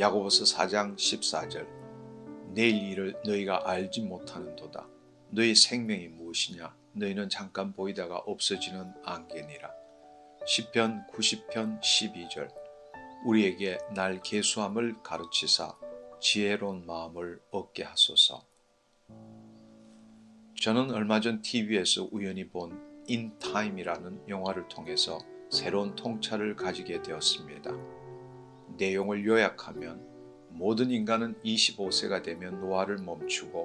야고보서 4장 14절 내일 일을 너희가 알지 못하는도다. 너희 생명이 무엇이냐? 너희는 잠깐 보이다가 없어지는 안개니라. 시편 90편 12절 우리에게 날 계수함을 가르치사 지혜로운 마음을 얻게 하소서. 저는 얼마 전 TV에서 우연히 본 인타임이라는 영화를 통해서 새로운 통찰을 가지게 되었습니다. 내용을 요약하면 모든 인간은 25세가 되면 노화를 멈추고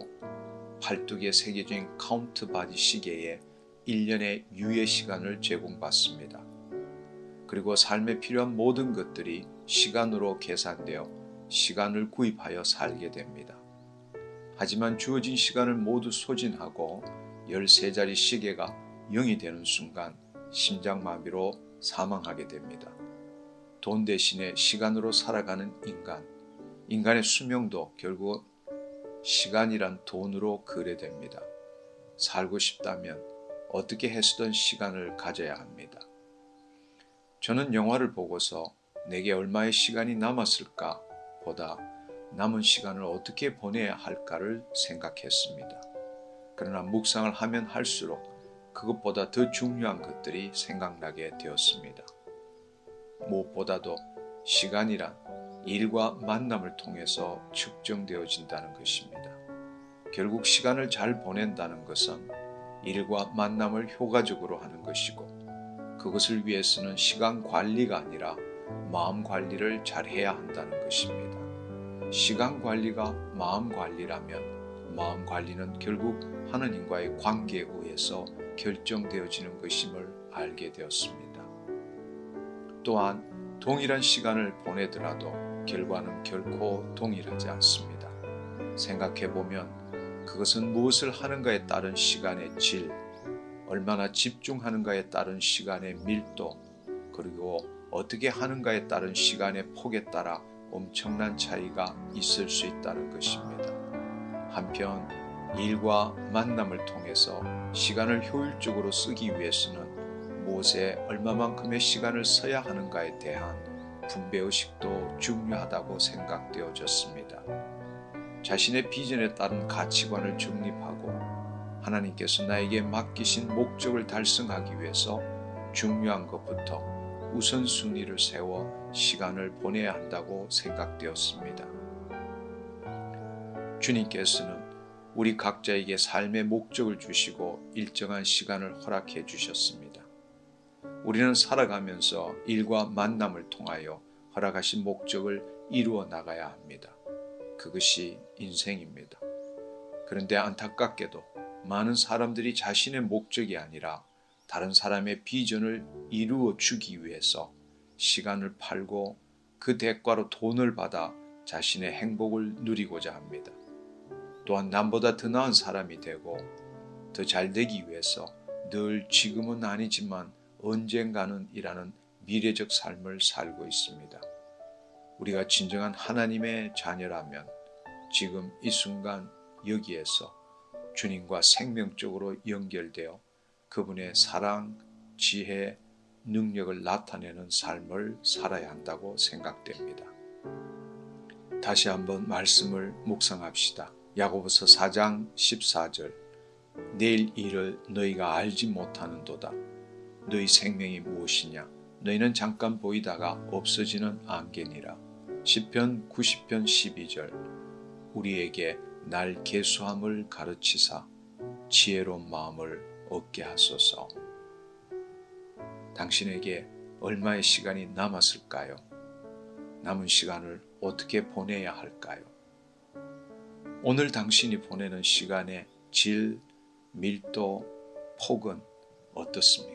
팔뚝에 새겨진 카운트 바디 시계에 1년의 유예 시간을 제공받습니다. 그리고 삶에 필요한 모든 것들이 시간으로 계산되어 시간을 구입하여 살게 됩니다. 하지만 주어진 시간을 모두 소진하고 13자리 시계가 0이 되는 순간 심장마비로 사망하게 됩니다. 돈 대신에 시간으로 살아가는 인간, 인간의 수명도 결국 시간이란 돈으로 거래됩니다. 살고 싶다면 어떻게 해서든 시간을 가져야 합니다. 저는 영화를 보고서 내게 얼마의 시간이 남았을까 보다 남은 시간을 어떻게 보내야 할까를 생각했습니다. 그러나 묵상을 하면 할수록 그것보다 더 중요한 것들이 생각나게 되었습니다. 무엇보다도 시간이란 일과 만남을 통해서 측정되어진다는 것입니다. 결국 시간을 잘 보낸다는 것은 일과 만남을 효과적으로 하는 것이고 그것을 위해서는 시간 관리가 아니라 마음 관리를 잘 해야 한다는 것입니다. 시간 관리가 마음 관리라면 마음 관리는 결국 하나님과의 관계에 의해서 결정되어지는 것임을 알게 되었습니다. 또한 동일한 시간을 보내더라도 결과는 결코 동일하지 않습니다. 생각해 보면 그것은 무엇을 하는가에 따른 시간의 질, 얼마나 집중하는가에 따른 시간의 밀도, 그리고 어떻게 하는가에 따른 시간의 폭에 따라 엄청난 차이가 있을 수 있다는 것입니다. 한편 일과 만남을 통해서 시간을 효율적으로 쓰기 위해서는 무엇에 얼마만큼의 시간을 써야 하는가에 대한 분배의식도 중요하다고 생각되어졌습니다. 자신의 비전에 따른 가치관을 정립하고 하나님께서 나에게 맡기신 목적을 달성하기 위해서 중요한 것부터 우선순위를 세워 시간을 보내야 한다고 생각되었습니다. 주님께서는 우리 각자에게 삶의 목적을 주시고 일정한 시간을 허락해 주셨습니다. 우리는 살아가면서 일과 만남을 통하여 허락하신 목적을 이루어 나가야 합니다. 그것이 인생입니다. 그런데 안타깝게도 많은 사람들이 자신의 목적이 아니라 다른 사람의 비전을 이루어 주기 위해서 시간을 팔고 그 대가로 돈을 받아 자신의 행복을 누리고자 합니다. 또한 남보다 더 나은 사람이 되고 더 잘 되기 위해서 늘 지금은 아니지만 언젠가는 이라는 미래적 삶을 살고 있습니다. 우리가 진정한 하나님의 자녀라면 지금 이 순간 여기에서 주님과 생명적으로 연결되어 그분의 사랑, 지혜, 능력을 나타내는 삶을 살아야 한다고 생각됩니다. 다시 한번 말씀을 묵상합시다. 야고보서 4장 14절 내일 일을 너희가 알지 못하는도다. 너희 생명이 무엇이냐? 너희는 잠깐 보이다가 없어지는 안개니라. 10편 90편 12절 우리에게 날 계수함을 가르치사 지혜로운 마음을 얻게 하소서. 당신에게 얼마의 시간이 남았을까요? 남은 시간을 어떻게 보내야 할까요? 오늘 당신이 보내는 시간의 질, 밀도, 폭은 어떻습니까?